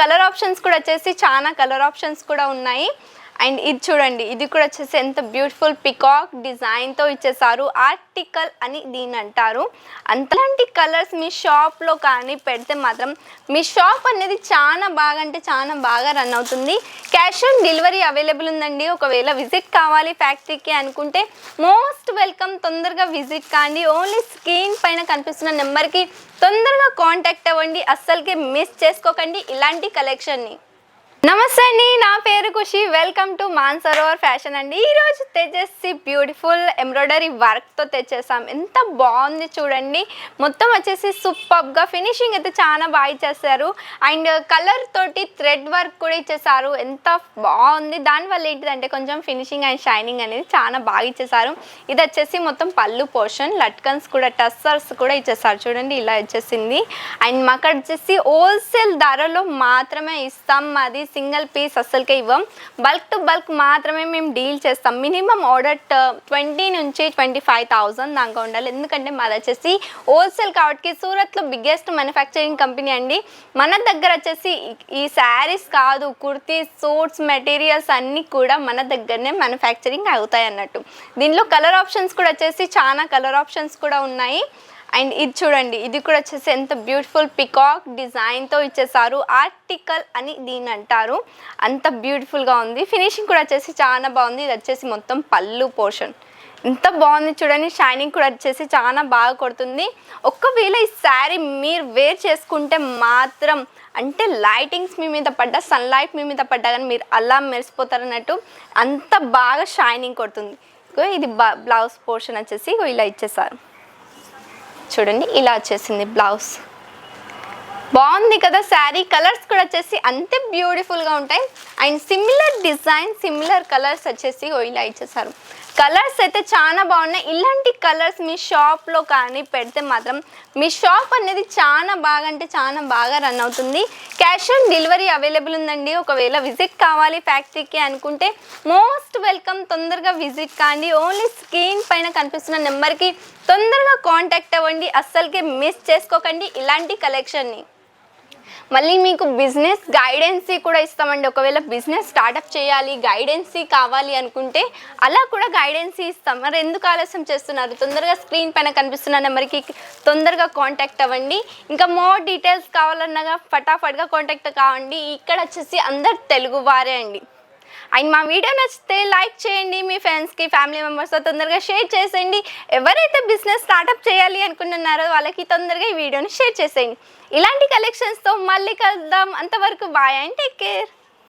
Colour options కూడా వచ్చేసి చాలా కలర్ ఆప్షన్స్ కూడా ఉన్నాయి. అండ్ ఇది చూడండి ఇది కూడా వచ్చేసి ఎంత బ్యూటిఫుల్ పికాక్ డిజైన్తో ఇచ్చేసారు ఆర్టికల్ అని దీని అంటారు. అంతలాంటి కలర్స్ మీ షాప్లో కానీ పెడితే మాత్రం మీ షాప్ అనేది చాలా బాగా అంటే చాలా బాగా రన్ అవుతుంది. క్యాష్ ఆన్ డెలివరీ అవైలబుల్ ఉందండి. ఒకవేళ విజిట్ కావాలి ఫ్యాక్టరీకి అనుకుంటే మోస్ట్ వెల్కమ్ తొందరగా విజిట్ కాండి. ఓన్లీ స్క్రీన్ పైన కనిపిస్తున్న నెంబర్కి తొందరగా కాంటాక్ట్ అవ్వండి. అస్సలకి మిస్ చేసుకోకండి. ఇలాంటి కలెక్షన్ని నమస్తే అండి నా పేరు Khushi. Welcome to Mansarovar fashion అండి. ఈరోజు తెచ్చేసి బ్యూటిఫుల్ ఎంబ్రాయిడరీ వర్క్తో తెచ్చేసాం. ఎంత బాగుంది చూడండి. మొత్తం వచ్చేసి సూపర్గా ఫినిషింగ్ అయితే చాలా బాగా ఇచ్చేసారు. అండ్ కలర్ తోటి థ్రెడ్ వర్క్ కూడా ఇచ్చేసారు. ఎంత బాగుంది. దానివల్ల ఏంటిదంటే కొంచెం ఫినిషింగ్ అండ్ షైనింగ్ అనేది చాలా బాగా ఇచ్చేసారు. ఇది వచ్చేసి మొత్తం పళ్ళు పోర్షన్ లట్కన్స్ కూడా టస్సర్స్ కూడా ఇచ్చేసారు. చూడండి ఇలా వచ్చేసింది. అండ్ మాకు వచ్చేసి హోల్సేల్ ధరలో మాత్రమే ఇస్తాం. మాది సింగిల్ పీస్ అస్సలకే ఇవ్వం. బల్క్ టు బల్క్ మాత్రమే మేము డీల్ చేస్తాం. మినిమం ఆర్డర్ ట్వంటీ నుంచి ట్వంటీ ఫైవ్ థౌజండ్ దాకా ఉండాలి. ఎందుకంటే మాది వచ్చేసి హోల్సేల్ కాబట్టి సూరత్లో బిగ్గెస్ట్ మ్యానుఫ్యాక్చరింగ్ కంపెనీ అండి. మన దగ్గర వచ్చేసి ఈ- శారీస్ కాదు కుర్తీస్ సూట్స్ మెటీరియల్స్ అన్నీ కూడా మన దగ్గరనే మ్యానుఫ్యాక్చరింగ్ అవుతాయి అన్నట్టు. దీనిలో కలర్ ఆప్షన్స్ కూడా వచ్చేసి చాలా కలర్ ఆప్షన్స్ కూడా ఉన్నాయి. అండ్ ఇది చూడండి ఇది కూడా వచ్చేసి ఎంత బ్యూటిఫుల్ పికాక్ డిజైన్తో ఇచ్చేసారు ఆర్టికల్ అని దీని అంటారు. అంత బ్యూటిఫుల్గా ఉంది. ఫినిషింగ్ కూడా వచ్చేసి చాలా బాగుంది. ఇది వచ్చేసి మొత్తం పళ్ళు పోర్షన్. ఎంత బాగుంది చూడండి. షైనింగ్ కూడా వచ్చేసి చాలా బాగా కొడుతుంది. ఒక్కవేళ ఈ శారీ మీరు వేర్ చేసుకుంటే మాత్రం అంటే లైటింగ్స్ మీ మీద పడ్డా సన్లైట్ మీ మీద పడ్డా కానీ మీరు అలా మెరిసిపోతారన్నట్టు అంత బాగా షైనింగ్ కొడుతుంది. ఇది బ్లౌజ్ పోర్షన్ వచ్చేసి ఇలా ఇచ్చేసారు చూడండి ఇలా వచ్చేసింది బ్లౌజ్ బాగుంది కదా శారీ కలర్స్ వచ్చేసి అంతే బ్యూటిఫుల్గా ఉంటాయి. And similar design similar colours వచ్చేసి ఓ ఇలా ఇచ్చేసారు. కలర్స్ అయితే చాలా బాగున్నాయి. ఇలాంటి కలర్స్ మీ షాప్లో కానీ పెడితే మాత్రం మీ షాప్ అనేది చాలా బాగా అంటే చాలా బాగా రన్ అవుతుంది. క్యాష్ ఆన్ డెలివరీ అవైలబుల్ ఉందండి. ఒకవేళ విజిట్ కావాలి ఫ్యాక్టరీకి అనుకుంటే మోస్ట్ వెల్కమ్ తొందరగా విజిట్ కాండి ఓన్లీ స్క్రీన్ పైన కనిపిస్తున్న నెంబర్కి తొందరగా కాంటాక్ట్ అవ్వండి. అస్సలకి మిస్ చేసుకోకండి. ఇలాంటి కలెక్షన్ని మళ్ళీ మీకు బిజినెస్ గైడెన్సీ కూడా ఇస్తామండి. ఒకవేళ బిజినెస్ స్టార్టప్ చేయాలి గైడెన్సీ కావాలి అనుకుంటే అలా కూడా గైడెన్సీ ఇస్తాం. మరి ఎందుకు ఆలస్యం చేస్తున్నారు? తొందరగా స్క్రీన్ పైన కనిపిస్తున్న నెంబర్కి తొందరగా కాంటాక్ట్ అవ్వండి. ఇంకా మోర్ డీటెయిల్స్ కావాలన్నగా ఫటాఫట్గా కాంటాక్ట్ కావండి. ఇక్కడ వచ్చేసి అందరు తెలుగు వారే అండి. అండ్ మా వీడియో నచ్చితే లైక్ చేయండి మీ ఫ్రెండ్స్కి ఫ్యామిలీ మెంబర్స్తో తొందరగా షేర్ చేసేయండి. ఎవరైతే బిజినెస్ స్టార్టప్ చేయాలి అనుకుంటున్నారో వాళ్ళకి తొందరగా ఈ వీడియోని షేర్ చేసేయండి. ఇలాంటి కలెక్షన్స్తో మళ్ళీ కలుద్దాం. అంతవరకు బాయ్ అండ్ టేక్ కేర్